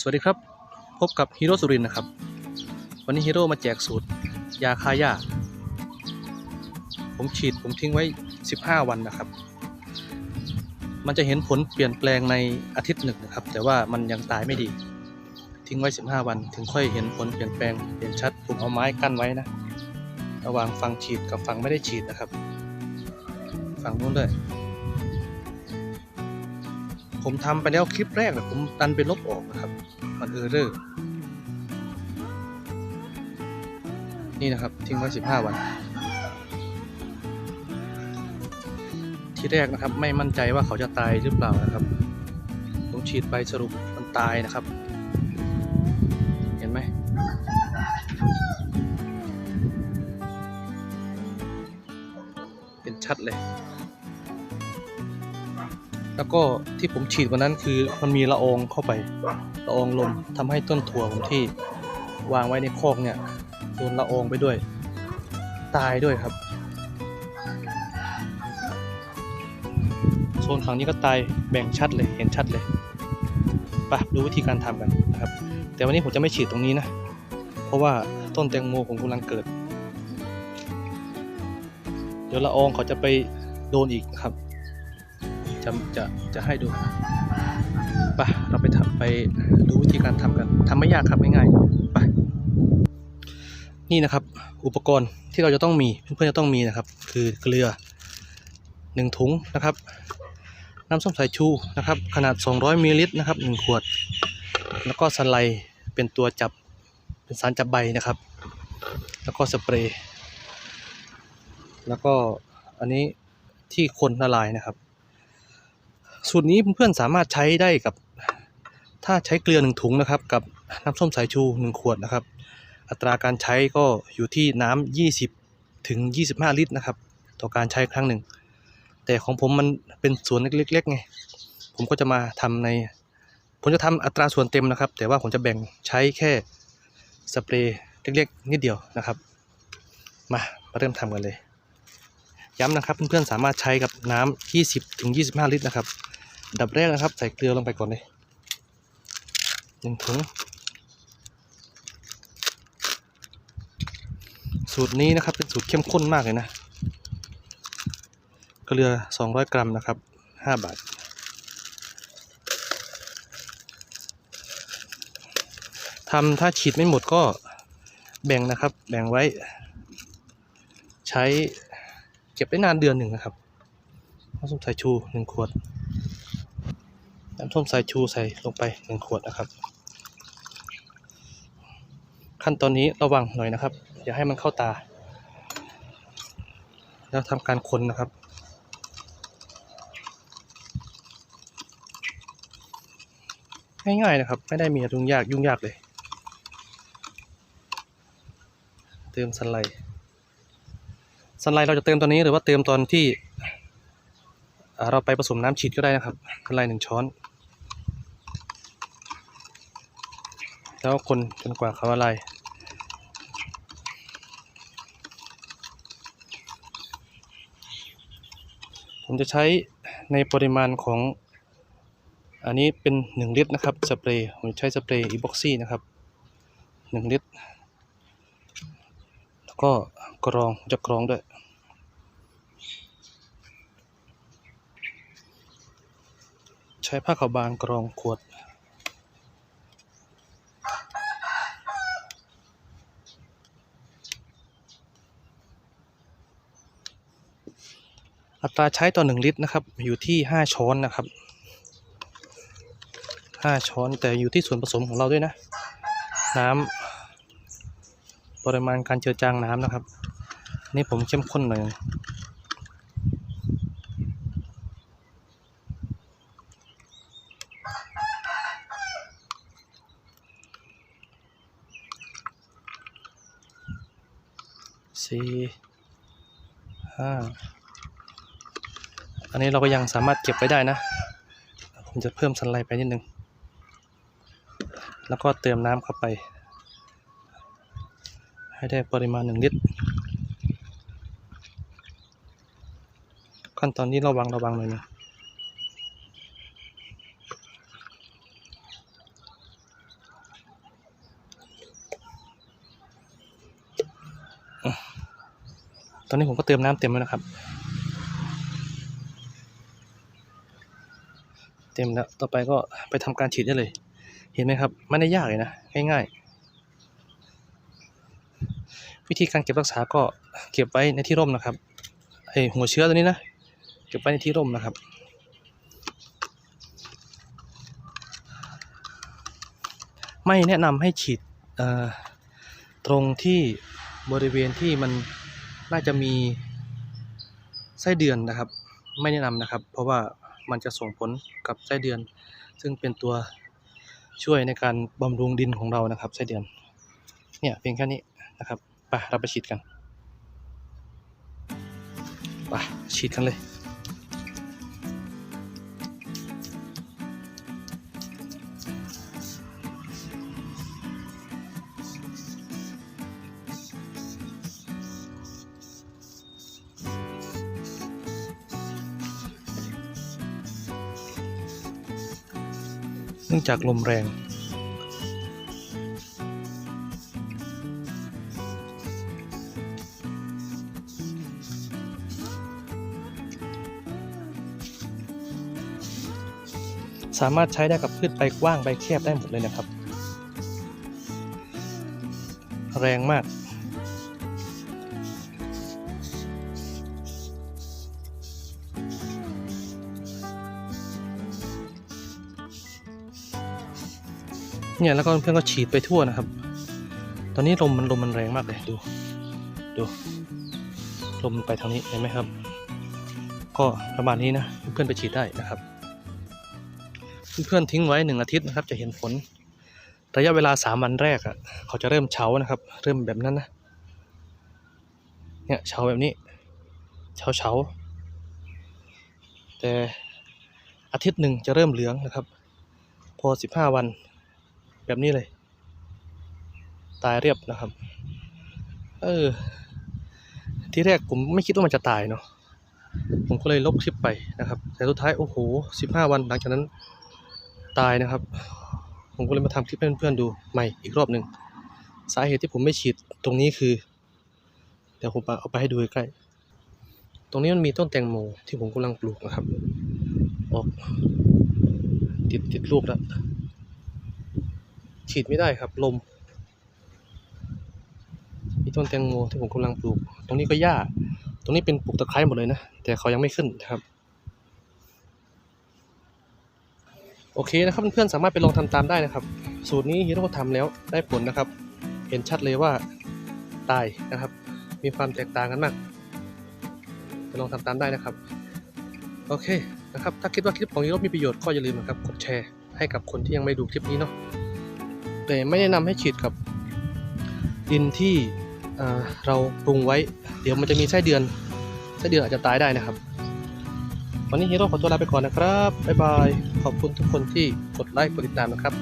สวัสดีครับ พบกับฮีโร่สุรินนะครับ วันนี้ฮีโร่มาแจกสูตร ยาคายาผมฉีดผมทิ้งไว้ 15 วันนะครับ มันจะเห็นผลเปลี่ยนแปลงในอาทิตย์หนึ่งนะครับ แต่ว่ามันยังตายไม่ดี ทิ้งไว้ 15 วัน ถึงค่อยเห็นผลเปลี่ยนแปลงเห็นชัดผมเอาไม้กั้นไว้นะ ระหว่างฝั่งฉีดกับฝั่งไม่ได้ฉีดนะครับ ฝั่งนู้นด้วย ผมทำไปแล้วคลิปแรกนะผมดันไปลบออกนะครับมันเออเรอร์นี่นะครับ ทิ้งไว้15 วัน ที่แรกนะครับไม่มั่นใจว่าเขาจะตายหรือเปล่านะครับ ผมฉีดไปสรุปมันตายนะครับ เห็นไหมเป็นชัดเลย แล้วก็ที่ผมฉีดวันนั้นคือมันมีละอองเข้าไปละอองลมทำให้ต้นถั่วผมที่วางไว้ในคอกเนี่ยโดนละอองไปด้วย ตายด้วยครับโซนฝั่งนี้ก็ตายแบ่งชัดเลยเห็นชัดเลยไปดูวิธีการทำกันนะครับ แต่วันนี้ผมจะไม่ฉีดตรงนี้นะ เพราะว่าต้นแตงโมผมกำลังเกิด เดี๋ยวละอองเขาจะไปโดนอีกครับ จะจะจะให้ดูไปเราไปทำไปดูวิธีการทำกันทำไม่ยากครับง่ายๆไปนี่นะครับ อุปกรณ์ที่เราจะต้องมีเพื่อนๆจะต้องมีนะครับ คือเกลือหนึ่งถุงนะครับน้ำส้มสายชูนะครับ ขนาด 200มิลลิลิตรนะครับหนึ่งขวด แล้วก็สไลด์เป็นตัวจับเป็นสารจับใบนะครับ แล้วก็สเปรย์แล้วก็อันนี้ที่คนละลายนะครับ สูตรนี้เพื่อนๆสามารถใช้ได้กับ ถ้าใช้เกลือหนึ่งถุงนะครับ กับน้ำส้มสายชูหนึ่งขวดนะครับ อัตราการใช้ก็อยู่ที่น้ำ20ถึง25 ลิตรนะครับ ต่อการใช้ครั้งหนึ่ง แต่ของผมมันเป็นส่วนเล็กๆไงผมก็จะมาทำใน ผมจะทำอัตราส่วนเต็มนะครับ แต่ว่าผมจะแบ่งใช้แค่สเปรย์เล็กๆนิดเดียวนะครับ มามาเริ่มทำกันเลย ย้ำนะครับเพื่อนๆสามารถใช้กับน้ำ20ถึง25 ลิตรนะครับ ดับแรกนะครับ ใส่เกลือลงไปก่อนเลยหนึ่งถุง สูตรนี้นะครับเป็นสูตรเข้มข้นมากเลยนะเกลือ 200 กรัมนะครับ 5 บาท ทำถ้าฉีดไม่หมดก็แบ่งนะครับ แบ่งไว้ ใช้เก็บได้นานเดือนหนึ่งนะครับน้ำส้มสายชูหนึ่งขวด น้ำส้มสายชูใส่ลงไปหนึ่งขวดนะครับ ขั้นตอนนี้ระวังหน่อยนะครับ อย่าให้มันเข้าตา แล้วทำการคนนะครับง่ายๆนะครับ ไม่ได้มีอะไรยุ่งยากยุ่งยากเลย เติมสันไลด์สไลเราจะเติมตอนนี้หรือว่าเติมตอนที่เราไปผสมน้ำฉีดก็ได้นะครับสันไลหนึ่งช้อน แล้วคนจนกว่าเขาละลายผมจะใช้ในปริมาณของ อันนี้เป็น 1 ลิตรนะครับสเปรย์ผมใช้สเปรย์อีบ็อกซี่นะครับ 1 ลิตร แล้วก็กรองจะกรองด้วยใช้ผ้าขาวบางกรองขวด อัตราใช้ต่อ 1 ลิตรนะครับ อยู่ที่ 5 ช้อนนะครับ 5 ช้อนแต่อยู่ที่ส่วนผสมของเราด้วยนะ น้ำปริมาณการเจือจางน้ำนะครับ นี่ผมเข้มข้นหน่อยสี่ห้า อันนี้เราก็ยังสามารถเก็บไว้ได้นะ ผมจะเพิ่มสันไลไปนิดนึง แล้วก็เติมน้ำเข้าไป ให้ได้ปริมาณหนึ่งลิตร ขั้นตอนนี้ระวังระวังหน่อยนะตอนนี้ผมก็เติมน้ำเต็มแล้วนะครับ เต็มแล้ว ต่อไปก็ไปทำการฉีดได้เลย เห็นไหมครับ ไม่ได้ยากเลยนะ ง่ายๆ วิธีการเก็บรักษาก็เก็บไว้ในที่ร่มนะครับไอหัวเชื้อตัวนี้นะ เก็บไว้ในที่ร่มนะครับไม่แนะนำให้ฉีดตรงที่บริเวณที่มันน่าจะมีไส้เดือนนะครับ ไม่แนะนำนะครับ เพราะว่า มันจะส่งผลกับไส้เดือน ซึ่งเป็นตัวช่วยในการบำรุงดินของเรานะครับไส้เดือน เนี่ยเพียงแค่นี้นะครับไปเราไปฉีดกันไปฉีดกันเลย นื่องจากลมแรง สามารถใช้ได้กับพืชใบกว้างใบแคบได้หมดเลยนะครับ แรงมาก เนี่ยแล้วก็เพื่อนก็ฉีดไปทั่วนะครับ ตอนนี้ลมมันลมมันแรงมากเลยดู ดู ลมไปทางนี้เห็นไหมครับ ก็ประมาณนี้นะเพื่อนไปฉีดได้นะครับ เพื่อนทิ้งไว้หนึ่งอาทิตย์นะครับ จะเห็นผล ระยะเวลาสามวันแรกอะ่ะเขาจะเริ่มเฉานะครับ เริ่มแบบนั้นนะเนี่ยเฉาแบบนี้เฉาเฉาแต่อาทิตย์หนึ่งจะเริ่มเหลืองนะครับ พอสิบห้าวัน แบบนี้เลย ตายเรียบนะครับ เออ ที่แรกผมไม่คิดว่ามันจะตายเนาะผมก็เลยลบคลิปไปนะครับ แต่สุดท้ายโอ้โหสิบห้าวันหลังจากนั้นตายนะครับ ผมก็เลยมาทำคลิปให้เพื่อนๆดูใหม่อีกรอบหนึ่งสาเหตุที่ผมไม่ฉีดตรงนี้คือ เดี๋ยวผมเอาไปให้ดูใกล้ตรงนี้มันมีต้นแตงโมที่ผมกำลังปลูกนะครับออกติดติดลูกแล้ว ฉีดไม่ได้ครับ ลมมีต้นแตงโมที่ผมกำลังปลูก ตรงนี้ก็หญ้า ตรงนี้เป็นปลูกตะไคร้หมดเลยนะ แต่เขายังไม่ขึ้นนะครับ โอเคนะครับเพื่อนๆสามารถไปลองทำตามได้นะครับ สูตรนี้ฮีโร่ทำแล้วได้ผลนะครับ เห็นชัดเลยว่าตายนะครับ มีความแตกต่างกันมากไปลองทำตามได้นะครับ โอเคนะครับ ถ้าคิดว่าคลิปของฮีโร่มีประโยชน์ก็อย่าลืมนะครับกดแชร์ให้กับคนที่ยังไม่ดูคลิปนี้เนาะ แต่ไม่แนะนำให้ฉีดกับดินที่เอ่อเราปรุงไว้ เดี๋ยวมันจะมีไส้เดือนไส้เดือนอาจจะตายได้นะครับ วันนี้ฮีโร่ขอตัวลาไปก่อนนะครับ บ๊ายบาย ขอบคุณทุกคนที่กดไลค์กดติดตามนะครับ